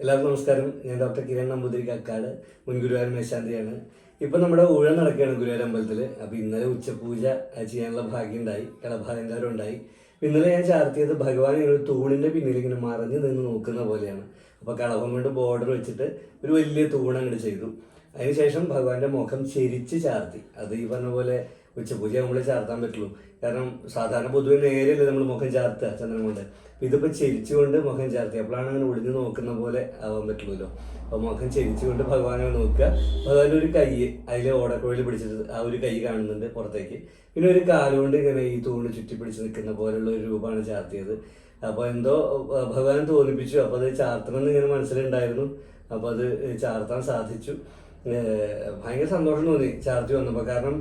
എല്ലാവർക്കും നമസ്കാരം. ഞാൻ ഡോക്ടർ കിരൺ നമ്പൂതിരി കക്കാട് മുൻ ഗുരുവായൂർ മേശാന്തിയാണ്. ഇപ്പം നമ്മുടെ ഊഴം നടക്കുകയാണ് ഗുരുവായൂർ അമ്പലത്തിൽ അപ്പോൾ ഇന്നലെ ഉച്ചപൂജ ചെയ്യാനുള്ള ഭാഗ്യം ഉണ്ടായി കളഭാലങ്കാരം ഉണ്ടായി ഇന്നലെ ഞാൻ ചാർത്തിയത് ഭഗവാൻ ഒരു തൂണിന്റെ പിന്നിൽ ഇങ്ങനെ മറഞ്ഞു നിന്ന് നോക്കുന്ന പോലെയാണ്. അപ്പോൾ കളഭം കൊണ്ട് ബോർഡർ വെച്ചിട്ട് ഒരു വലിയ തൂണ് അങ്ങോട്ട് ചെയ്തു അതിനുശേഷം ഭഗവാന്റെ മുഖം ചെരിച്ച് ചാർത്തി. അത് ഈ പറഞ്ഞ പോലെ ഉച്ചപൂജ നമ്മൾ ചാർത്താൻ പറ്റുള്ളൂ. കാരണം സാധാരണ പൊതുവെ നേരെയല്ലേ നമ്മൾ മുഖം ചാർത്തുക ചന്ദ്രൻ കൊണ്ട്. ഇതിപ്പോൾ ഇതിപ്പോ ചെരിച്ചുകൊണ്ട് മുഖം ചാർത്തി അപ്പോഴാണ് അങ്ങനെ ഒളിഞ്ഞു നോക്കുന്ന പോലെ ആവാൻ പറ്റുള്ളൂല്ലോ. അപ്പോൾ മുഖം ചെരിച്ചുകൊണ്ട് ഭഗവാനെ നോക്കുക. ഭഗവാന്റെ ഒരു കൈ അതിലെ ഓടക്കുഴയിൽ പിടിച്ചിട്ട് ആ ഒരു കൈ കാണുന്നുണ്ട് പുറത്തേക്ക്. പിന്നെ ഒരു കാലുകൊണ്ട് ഇങ്ങനെ ഈ തൂണ് ചുറ്റി പിടിച്ച് നിൽക്കുന്ന പോലുള്ള ഒരു രൂപമാണ് ചാർത്തിയത്. അപ്പോൾ എന്തോ ഭഗവാൻ തോന്നിപ്പിച്ചു. അപ്പോൾ അത് ചാർത്തണം എന്ന് ഇങ്ങനെ മനസ്സിലുണ്ടായിരുന്നു. അപ്പോൾ അത് ചാർത്താൻ സാധിച്ചു. ഭയങ്കര സന്തോഷം തോന്നി ചാർജ് വന്നപ്പോൾ കാരണം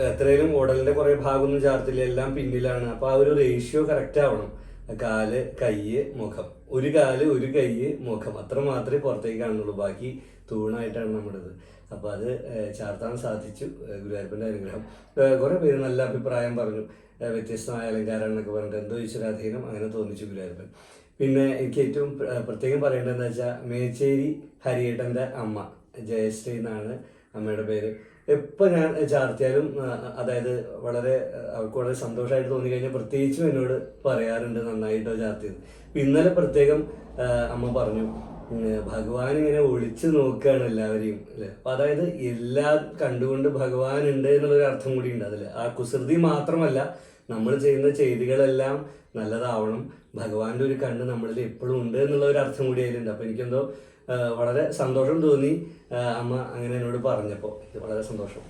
എത്രയും ഉടലിന്റെ കുറെ ഭാഗമൊന്നും ചാർജില്ല എല്ലാം പിന്നിലാണ്. അപ്പൊ ആ ഒരു റേഷ്യോ കറക്റ്റ് ആവണം. കാൽ കയ്യ് മുഖം. ഒരു കാൽ ഒരു കയ്യ് മുഖം. അത്ര മാത്രമേ പുറത്തേക്ക് കാണുന്നുള്ളൂ. ബാക്കി തൂണായിട്ടാണ് നമ്മുടേത് അപ്പൊ അത് ചാർത്താൻ സാധിച്ചു ഗുരുവായൂരപ്പന്റെ അനുഗ്രഹം. കുറെ പേര് നല്ല അഭിപ്രായം പറഞ്ഞു. വ്യത്യസ്തമായ അലങ്കാരം പറഞ്ഞിട്ട് എന്തോ ഈശ്വരാധീനം അങ്ങനെ തോന്നിച്ചു ഗുരുവായൂരപ്പൻ. പിന്നെ എനിക്ക് ഏറ്റവും പ്ര- പ്രത്യേകം പറയേണ്ടതെന്ന് വെച്ചാൽ മേച്ചേരി ഹരിയേട്ടന്റെ അമ്മ ജയശ്രീ എന്നാണ് അമ്മയുടെ പേര്. എപ്പോൾ ഞാൻ ചാർത്തിയാലും അതായത് വളരെ അവർക്ക് വളരെ സന്തോഷമായിട്ട് തോന്നിക്കഴിഞ്ഞാൽ പ്രത്യേകിച്ചും എന്നോട് പറയാറുണ്ട് നന്നായിട്ടോ ചാർത്തിയത് ഇന്നലെ പ്രത്യേകം അമ്മ പറഞ്ഞു ഭഗവാൻ ഇങ്ങനെ ഒളിച്ചു നോക്കുകയാണ് എല്ലാവരെയും അല്ലെ? അപ്പൊ അതായത് എല്ലാം കണ്ടുകൊണ്ട് ഭഗവാൻ ഉണ്ട് എന്നുള്ളൊരു അർത്ഥം കൂടി ഉണ്ട് അതിൽ ആ കുസൃതി മാത്രമല്ല നമ്മൾ ചെയ്യുന്ന ചെയ്തികളെല്ലാം നല്ലതാവണം. ഭഗവാന്റെ ഒരു കണ്ണ് നമ്മളിൽ എപ്പോഴും ഉണ്ട് എന്നുള്ള ഒരു അർത്ഥം കൂടി അതിലുണ്ട്. അപ്പൊ എനിക്കെന്തോ വളരെ സന്തോഷം തോന്നി അമ്മ അങ്ങനെ എന്നോട് പറഞ്ഞപ്പോൾ വളരെ സന്തോഷം.